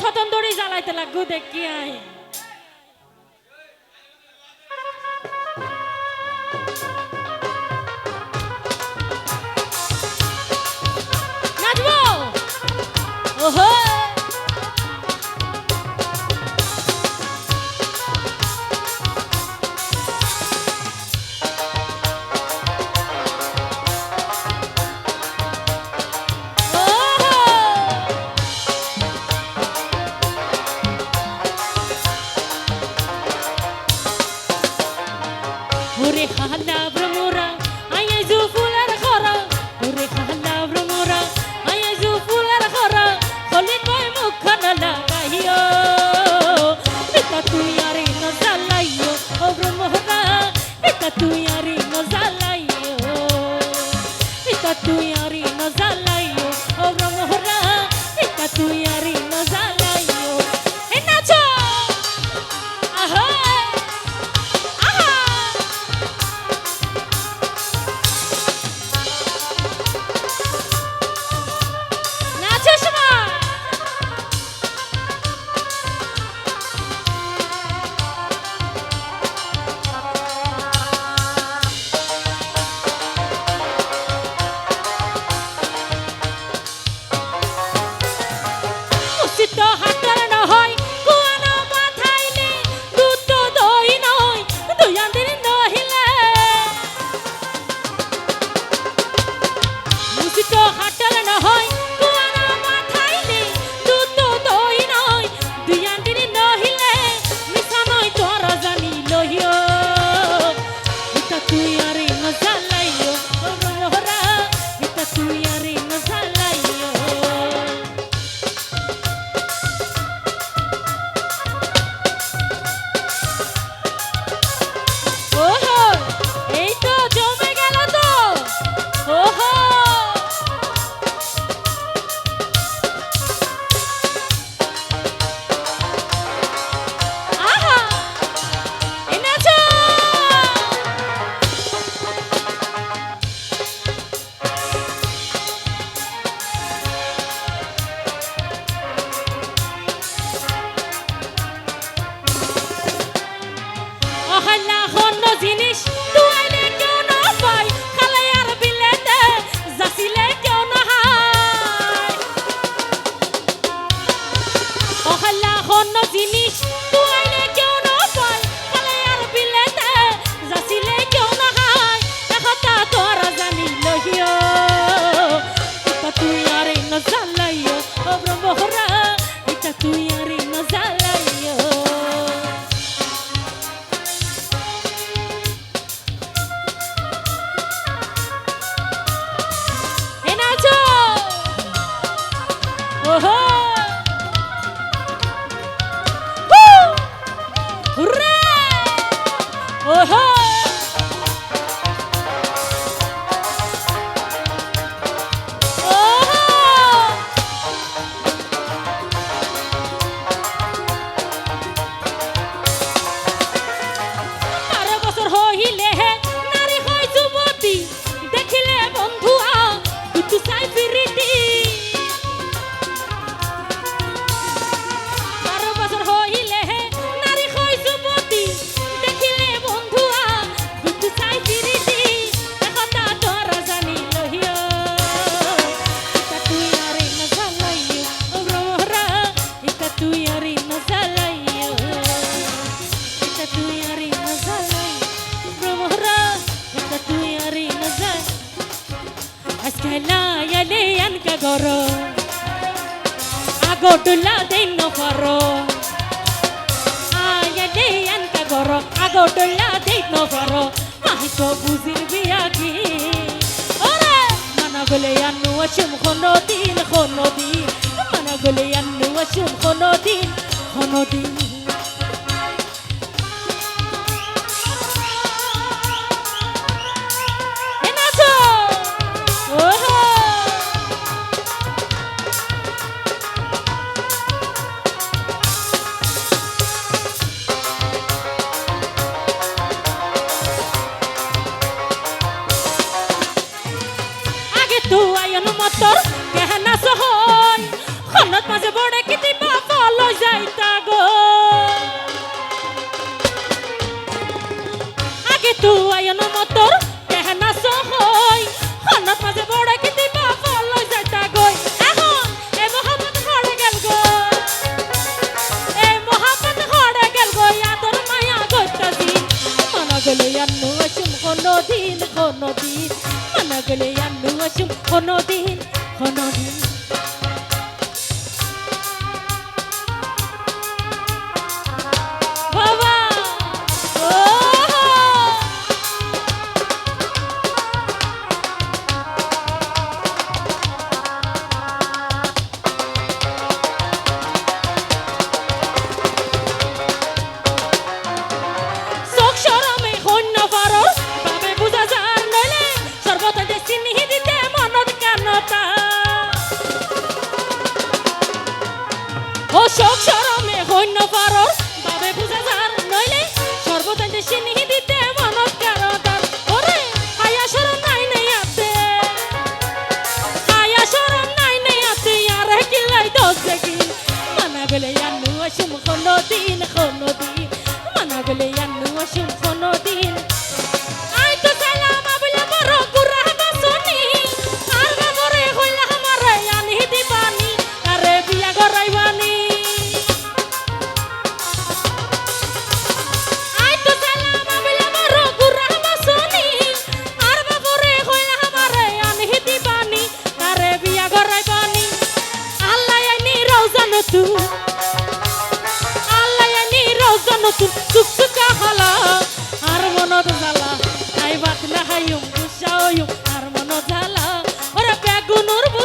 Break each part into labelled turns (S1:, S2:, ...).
S1: থতন দড়ি জ্বালাইতে লাগবো দেখি আয় agotula dinno faro aya deyan ka goro agotula dinno faro mahito buzir biagi ore mana gole yanu ashum khono din khono din mana gole yanu ashum khono din khono din পাইতা গো। আগে তু ion মতর কেহনা সহই দিবা বলই এ মহাবত হড়ে গেল গো। এ মহাবত হড়ে গেল গো আদর মায়া কইতাছি মন গেল আন্নু আসুম কোনো দিন কোনো দিন। মন গেল আন্নু আসুম কোনো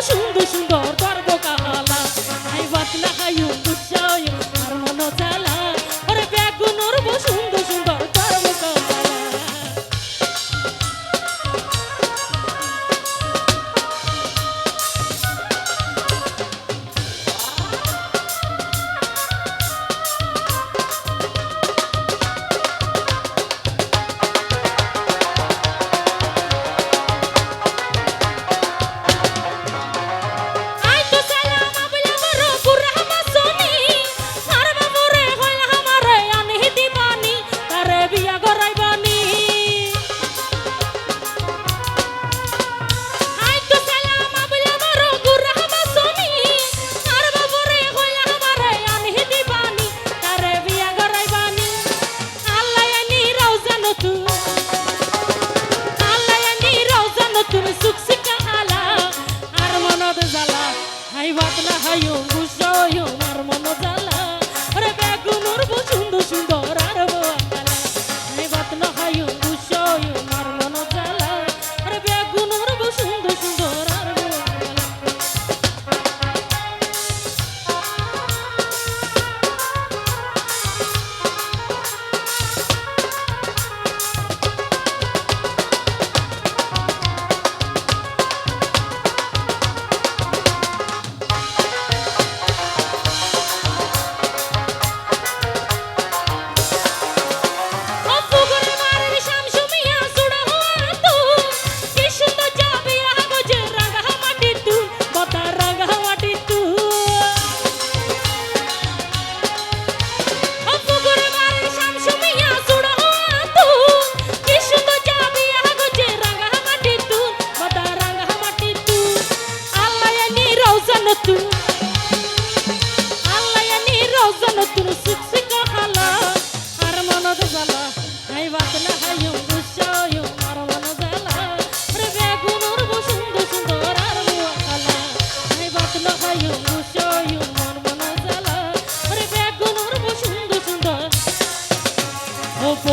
S1: সুন্দর সুন্দর।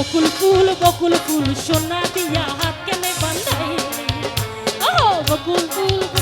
S1: বকুল ফুল বকুল ফুল সোনা দিয়া হাত কেনে বান্ধাই ও বকুল ফুল